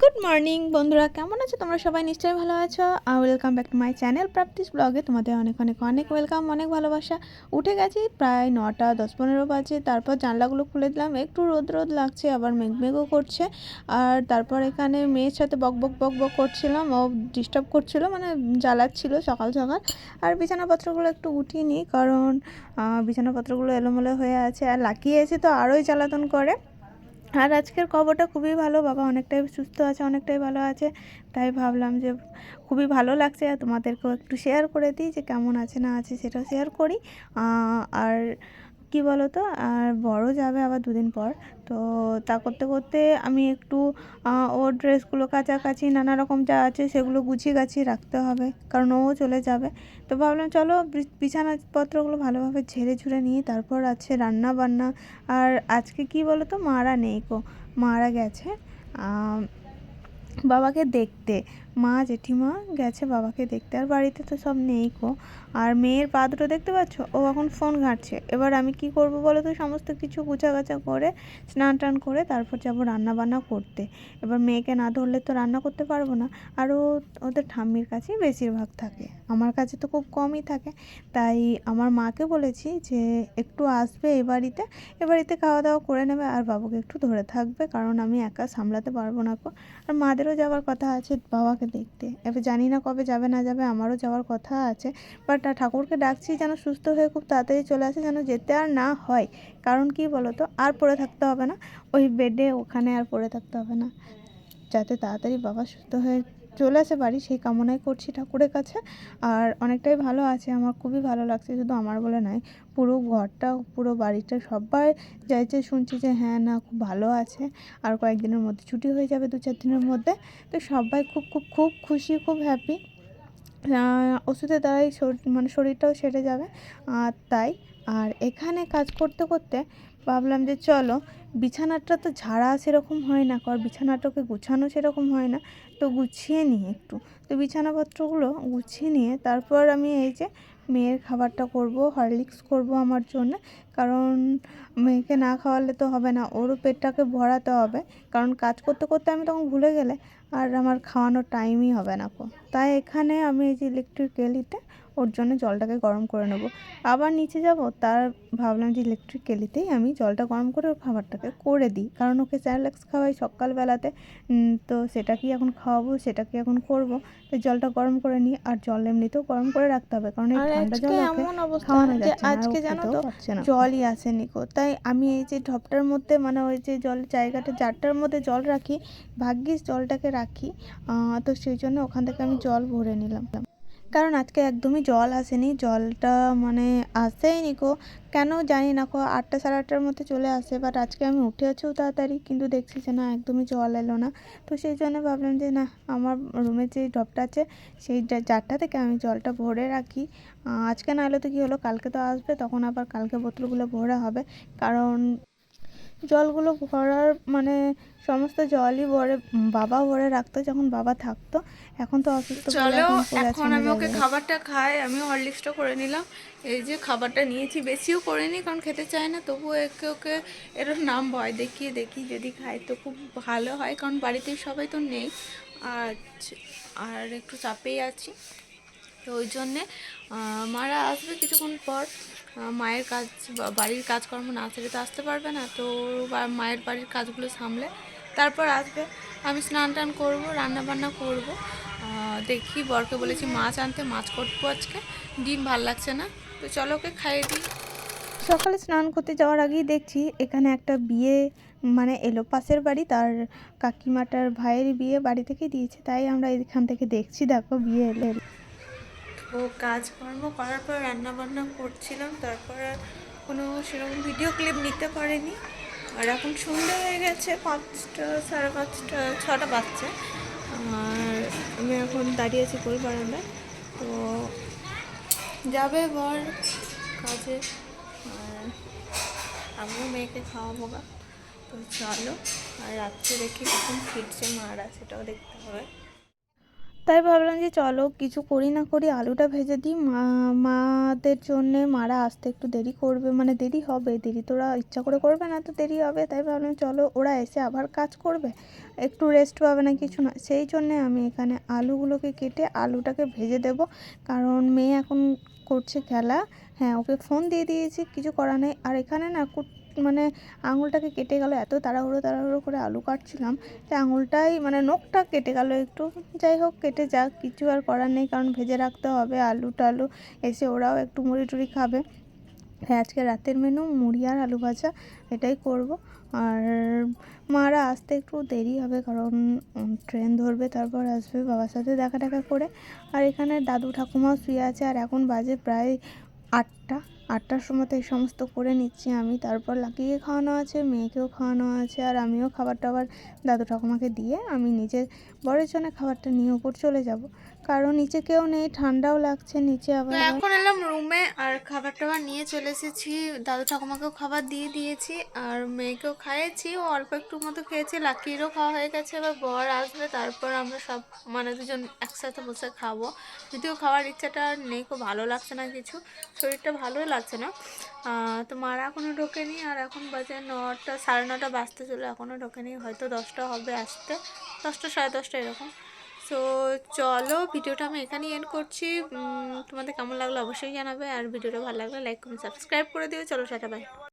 Good morning বন্ধুরা। কেমন আছো? তোমরা সবাই নিশ্চয়ই ভালো আছো। Welcome back to my channel practice ব্লগে তোমাদের অনেক অনেক অনেক ওয়েলকাম অনেক ভালোবাসা। উঠে গেছি প্রায় নটা, দশ পনেরো বাজে। তারপর জানলাগুলো খুলে দিলাম। একটু রোদ রোদ লাগছে, আবার মেঘমেঘও করছে। আর তারপর এখানে মেয়ের সাথে বক বক বক বক করছিলাম। ও ডিস্টার্ব করছিল মানে জ্বালাচ্ছিল সকাল সকাল। আর বিছানাপত্রগুলো একটু উঠিয়ে নিই, কারণ বিছানাপত্রগুলো এলোমেলো হয়ে আছে। আর লাকিয়ে এসে তো আরোই জ্বালাতন করে। আর আজকের খবরটা খুবই ভালো। বাবা অনেকটাই সুস্থ আছে, অনেকটাই ভালো আছে। তাই ভাবলাম যে খুবই ভালো লাগছে। আর তোমাদেরকেও একটু শেয়ার করে দিই যে কেমন আছে না আছে সেটাও শেয়ার করি। আর কি বলো তো আর বড় যাবে আবার দুদিন পর। তো তা করতে করতে আমি একটু ওর ড্রেসগুলো কাছাকাছি নানা রকম যা আছে সেগুলো গুছিয়ে গাছিয়ে রাখতে হবে। কারণ ও চলে যাবে। তো ভাবলাম চলো বিছানাপত্রগুলো ভালোভাবে ঝেড়ে ঝুড়ে নিয়ে তারপর আছে রান্না বান্না আর আজকে কি বলো তো মারা নেই কো মারা গেছে বাবাকে দেখতে। মা জেঠিমা গেছে বাবাকে দেখতে, আর বাড়িতে তো সব নেই কো আর মেয়ের পা দুটো দেখতে পাচ্ছ? ও এখন ফোন ঘাঁটছে। এবার আমি কি করব বলো তো? সমস্ত কিছু গুছাগাছা করে, স্নান টান করে তারপর যাব রান্না বান্না করতে। এবার মেয়েকে না ধরলে তো রান্না করতে পারব না। আর ও, ওদের ঠাম্মির কাছেই বেশিরভাগ থাকে। আমার কাছে তো খুব কমই থাকে। তাই আমার মাকে বলেছি যে, একটু আসবে এই বাড়িতে, এ বাড়িতে খাওয়া দাওয়া করে নেবে, আর বাবুকে একটু ধরে থাকবে, কারণ আমি একা সামলাতে পারব না কো আর মাদেরও যাওয়ার কথা আছে বাবাকে দেখতে? এবার জানি না কবে যাবে, না যাবে, আমারও যাওয়ার কথা আছে। বাট ঠাকুরকে ডাকছি যেন সুস্থ হয়ে খুব তাড়াতাড়ি চলে আসে, যেন যেতে আর না হয়। কারণ কি বলো তো আর পড়ে থাকতে হবে না। ওই বেডে ওখানে আর পড়ে থাকতে হবে না। যাতে তাড়াতাড়ি বাবা সুস্থ হয়ে চলে আসে বাড়ি, সেই কামনাই করছি ঠাকুরের কাছে। আর অনেকটাই ভালো আছে, আমার খুবই ভালো লাগছে, শুধু আমার বলে নয়, পুরো ঘরটা, পুরো বাড়িটা সবাই যাইছে শুনছি যে হ্যাঁ না, খুব ভালো আছে। আর কয়েকদিনের মধ্যে ছুটি হয়ে যাবে, দু চার দিনের মধ্যে। তো সবাই খুব খুব খুব খুশি, খুব হ্যাপি ওষুধের দ্বারাই মানে শরীরটাও সেরে যাবে। আর তাই, আর এখানে কাজ করতে করতে ভাবলাম যে চলো, বিছানাটা তো ঝাড়া সেরকম হয় না, কারণ বিছানাটাকে গুছানো সেরকম হয় না। তো গুছিয়ে নিই একটু। তো বিছানাপত্রগুলো গুছিয়ে নিয়ে তারপর আমি এই যে মেয়ের খাবারটা করব, হরলিক্স করব আমার জন্য। কারণ মেয়েকে না খাওয়ালে তো হবে না, ওরও পেটটাকে ভরাতে হবে। কারণ কাজ করতে করতে আমি তখন ভুলে গেলে আর আমার খাওয়ানোর টাইমই হবে না কো। তাই এখানে আমি এই যে ইলেকট্রিক কেলিতে ওর জন্য জলটাকে গরম করে নেব। আবার নিচে যাব তার ভাবলাম যে ইলেকট্রিক কেলিতেই আমি জলটা গরম করে ওর খাবারটাকে করে দিই। কারণ ওকে স্যারলেক্স খাওয়াই সকালবেলাতে তো সেটা কি এখন খাওয়াবো সেটা কি এখন করব? তো জলটা গরম করে নিই আর জল এমনিতেও গরম করে রাখতে হবে কারণ এই ঠান্ডা আজকে জল খাওয়ানো যাচ্ছে জানো তো জলই আসেনি কো। তাই আমি এই যে ঢপটার মধ্যে মানে ওই যে জল জায়গাটা জারটার মধ্যে জল রাখি ভাগ্যিস জলটাকে রাখি তো সেই জন্য ওখান থেকে আমি জল ভরে নিলাম। কারণ আজকে একদমই জল আসেনি, জলটা মানে আসেইনি কো কেন জানি না কো আটটা সাড়ে আটটার মধ্যে চলে আসে বাট আজকে আমি উঠে আছিও তাড়াতাড়ি, কিন্তু দেখছি যে না একদমই জল এলো না। তো সেই জন্য ভাবলাম যে না, আমার রুমের যে ডবটা আছে, সেই জারটা থেকে আমি জলটা ভরে রাখি। আজকে না এলে তো কী হলো, কালকে তো আসবে, তখন আবার কালকে বোতলগুলো ভরা হবে। কারণ জলগুলো ভরার মানে সমস্ত জলই ভরে বাবা ভরে রাখতো যখন বাবা থাকতো। এখন তো অসুস্থ চলো এখন আমি ওকে খাবারটা খাই আমি হরলিক্সটা করে নিলাম। এই যে খাবারটা নিয়েছি বেশিও করে নি কারণ খেতে চায় না তবুও একে ওকে এর নাম ভয় দেখিয়ে দেখি যদি খায় তো খুব ভালো হয় কারণ বাড়িতে সবাই তো নেই। আর আর একটু চাপেই আছি। তো ওই জন্যে মারা আসবে কিছুক্ষণ পর মায়ের কাজ বাড়ির কাজকর্ম না ছেড়ে তো আসতে পারবে না, তো মায়ের বাড়ির কাজগুলো সামলে তারপর আসবে। আমি স্নান টান করব, রান্না বান্না করব দেখি বরকে বলেছি মাছ আনতে, মাছ করব আজকে, ডিম ভালো লাগছে না, তো চলো ওকে খাইয়ে দিই। সকালে স্নান করতে যাওয়ার আগেই দেখছি এখানে একটা বিয়ে মানে এলো পাশের বাড়ি, তার কাকিমাটার ভাইয়ের বিয়ে বাড়ি থেকে দিয়েছে, তাই আমরা এখান থেকে দেখছি, দেখো বিয়ে এলে। তো কাজকর্ম করার পর রান্না বান্না করছিলাম, তারপর আর কোনো সেরকম ভিডিও ক্লিপ নিতে পারিনি। আর এখন সন্ধ্যে হয়ে গেছে, পাঁচটা, সাড়ে পাঁচটা, ছটা বাজছে। আর আমি এখন দাঁড়িয়ে আছি কোল বারান্দায় তো যাবে বর কাজে, আর আমিও মেয়েকে খাওয়াবো গা। তো চলো, আর রাত্রে দেখি কখন ফিরছে মারা সেটাও দেখতে হবে। তাই ভাবলাম যে চলো কিছু করি না করি আলুটা ভেজে দিই। মা, মাদের জন্যে মারা আসতে একটু দেরি করবে মানে দেরি হবে, দেরি তো ওরা ইচ্ছা করে করবে না তো দেরি হবে। তাই ভাবলাম চলো ওরা এসে আবার কাজ করবে, একটু রেস্ট পাবে না কিছু না। সেই জন্যে আমি এখানে আলুগুলোকে কেটে আলুটাকে ভেজে দেব। কারণ মেয়ে এখন করছে খেলা। হ্যাঁ ওকে ফোন দিয়ে দিয়েছি, কিছু করার নেই। আর এখানে না মানে আঙুলটাকে কেটে গেল, এত তাড়াহুড়ো তাড়াহুড়ো করে আলু কাটছিলাম, তাই আঙুলটাই মানে নখটা কেটে গেল একটু। যাই হোক, কেটে যাক, কিছু আর করার নেই, কারণ ভেজে রাখতে হবে আলু টালু, এসে ওরাও একটু মুড়ি টুড়ি খাবে। হ্যাঁ আজকে রাতের মেনু মুড়ি আর আলু ভাজা, এটাই করব। আর মারা আসতে একটু দেরি হবে, কারণ ট্রেন ধরবে, তারপর আসবে বাবার সাথে দেখা টাকা করে। আর এখানে দাদু ঠাকুমাও শুয়ে আছে, আর এখন বাজে প্রায় আটটা। আটটার সময় এই সমস্ত করে নিচ্ছি আমি। তারপর লাকিকে খাওয়ানো আছে, মেয়েকেও খাওয়ানো আছে, আর আমিও খাবার টাবার দাদু ঠাকুমাকে দিয়ে আমি নিজে বরের জন্য খাবারটা নিয়ে উপর চলে যাব। কারণ নিচে কেউ নেই, ঠান্ডাও লাগছে, নিচে আবার এখন এলাম রুমে, আর খাবার টাবার নিয়ে চলে এসেছি। দাদু ঠাকুমাকেও খাবার দিয়ে দিয়েছি, আর মেয়েকেও খাইয়েছি। ও অল্প একটু মতো খেয়েছে, লাকিরও খাওয়া হয়ে গেছে, এবার বর আসবে, তারপর আমরা সব মানে দুজন একসাথে বসে খাব। যদিও খাওয়ার ইচ্ছাটা নেই, খুব ভালো লাগছে না কিছু। শরীরটা ভালোই লাগছে না। তো মারা এখনও ঢোকেনি, আর এখন বাজে নটা, সাড়ে নটা বাজতে চলে এখনও ঢোকেনি, হয়তো দশটা হবে আসতে। দশটা, সাড়ে দশটা এরকম। তো চলো, ভিডিওটা আমি এখানেই এন্ড করছি। তোমাদের কেমন লাগল অবশ্যই জানাবে, আর ভিডিওটা ভালো লাগলে লাইক কমেন্ট সাবস্ক্রাইব করে দিও। চলো, টাটা বাই